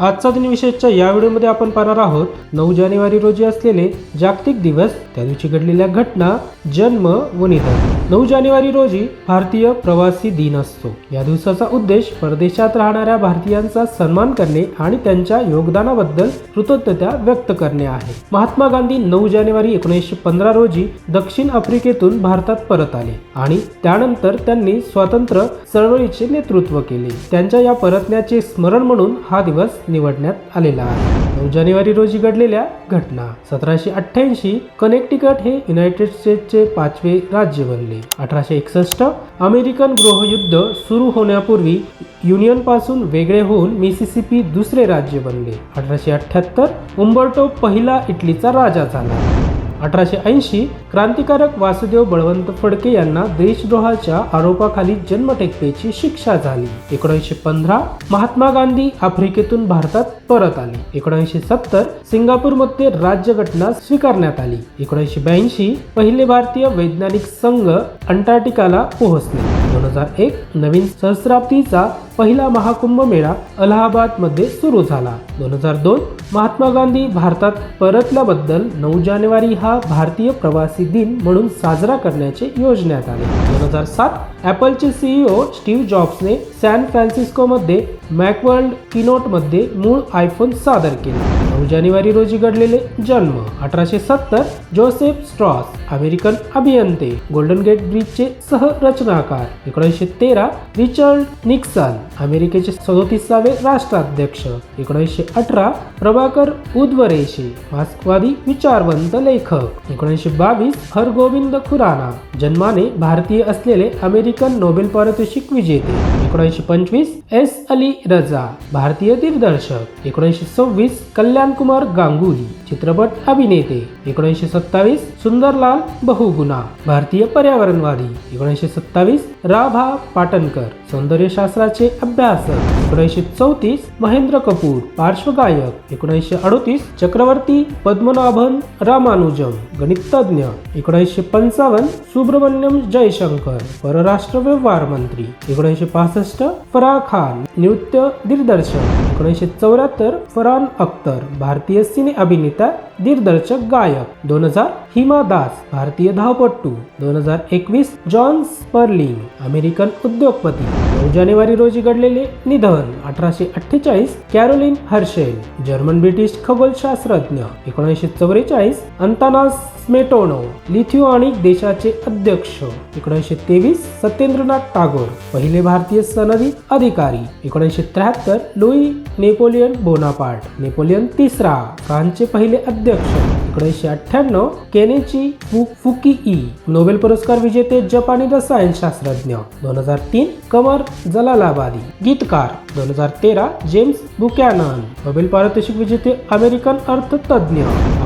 आजचा दिन विशेषच्या या व्हिडिओमध्ये आपण पाहणार आहोत नऊ जानेवारी रोजी असलेले जागतिक दिवस त्या दिवशी घडलेल्या घटना जन्म व निधन. नऊ जानेवारी रोजी भारतीय प्रवासी दिन असतो. या दिवसाचा उद्देश परदेशात राहणाऱ्या भारतीयांचा सन्मान करणे आणि त्यांच्या योगदानाबद्दल कृतज्ञता व्यक्त करणे आहे. महात्मा गांधी नऊ जानेवारी एकोणीसशे पंधरा रोजी दक्षिण आफ्रिकेतून भारतात परत आले आणि त्यानंतर त्यांनी स्वातंत्र्य चळवळीचे नेतृत्व केले. त्यांच्या या परतण्याचे स्मरण म्हणून हा दिवस निवडण्यात आलेला आहे. जानेवारी रोजी घडलेल्या घटना. सतराशे अठ्ठ्याऐंशी कनेक्टिकट हे युनायटेड स्टेटचे पाचवे राज्य बनले. अठराशे एकसष्ट अमेरिकन गृहयुद्ध सुरू होण्यापूर्वी युनियनपासून वेगळे होऊन मिसिसिपी दुसरे राज्य बनले. अठराशे अठ्ठ्याहत्तर उंबर्टो पहिला इटलीचा राजा झाला. अठराशे ऐंशी क्रांतिकारक वासुदेव बळवंत फडके यांना देशद्रोहाच्या आरोपाखाली जन्मठेपेची शिक्षा झाली. एकोणीसशे पंधरा महात्मा गांधी आफ्रिकेतून भारतात परत आले. एकोणीसशे सत्तर सिंगापूरमध्ये राज्यघटना स्वीकारण्यात आली. एकोणीसशे ब्याऐंशी पहिले भारतीय वैज्ञानिक संघ अंटार्क्टिकाला पोहोचले. दोन हजार एक नवीन सहस्राब्दीचा पहिला महाकुंभ मेळा अलाहाबादमध्ये सुरू झाला. दोन हजार दोन महात्मा गांधी भारतात परतल्याबद्दल नऊ जानेवारी हा भारतीय प्रवासी दिन म्हणून साजरा करण्याचे योजण्यात आले. दोन हजार सात ॲपलचे सीईओ स्टीव्ह जॉब्सने सॅन फ्रान्सिस्कोमध्ये मॅकवर्ल्ड किनोटमध्ये मूळ आयफोन सादर केले. नऊ जानेवारी रोजी घडलेले जन्म. अठराशे सत्तर जोसेफ स्ट्रॉस अमेरिकन अभियंते. गोल्डन गेट ब्रिजचे सहरचनाकार. एकोणीसशे तेरा रिचर्ड निक्सन अमेरिकेचे सदोतीसावे राष्ट्राध्यक्ष एकोणीसशे अठरा प्रभाकर उद्वरेशे मार्क्सवादी विचारवंत लेखक एकोणीसशे बावीस हरगोविंद खुराना जन्माने भारतीय असलेले अमेरिकन नोबेल पारितोषिक विजेते एकोणीसशे पंचवीस एस अली रजा भारतीय दिग्दर्शक एकोणीसशे सव्वीस कल्याण कुमार गांगुली चित्रपट अभिनेते एकोणीसशे सत्तावीस सुंदरलाल बहुगुणा भारतीय पर्यावरणवादी एकोणीसशे सत्तावीस राभा पाटणकर सौंदर्यशास्त्राचे अभ्यासक एकोणीसशे चौतीस महेंद्र कपूर पार्श्वगायक एकोणीसशे अडोतीस चक्रवर्ती पद्मनाभन रामानुजम गणितज्ञ एकोणीसशे पंचावन्न सुब्रमण्यम जयशंकर परराष्ट्र व्यवहार मंत्री एकोणीसशे पासष्ट फराह खान नृत्य दिग्दर्शक एकोणीसशे चौऱ्याहत्तर फरहान अख्तर भारतीय सिने अभिनेता दिग्दर्शक गायक दोन हजार हिमा दास भारतीय धावपट्टू दोन हजार एकवीस जॉन स्पर्लिंग अमेरिकन उद्योगपती नऊ जानेवारी रोजी काढलेले निधन अठराशे अठ्ठेचाळीस कॅरोलिन हर्शेल जर्मन ब्रिटिश खगोलशास्त्रज्ञ एकोणीसशे चौवेचाळीस अंतानास स्मेटोनो लिथिओनिक देशाचे अध्यक्ष. एकोणीसशे तेवीस सत्येंद्रनाथ टागोर पहिले भारतीय सनदी अधिकारी. एकोणीसशे त्र्याहत्तर लुई नेपोलियन बोनापार्ट. नेपोलियन तिसरा फ्रान्सचे पहिले अध्यक्ष. एकोणीसशे अठ्ठ्याण्णव केनेची फु फुकी ई नोबेल पुरस्कार विजेते जपानी रसायनशास्त्रज्ञ दोन हजार तीन कमर जलालाबादी. गीतकार. दोन हजार तेरा जेम्स बुकॅनन. नोबेल पारितोषिक विजेते अमेरिकन अर्थतज्ञ.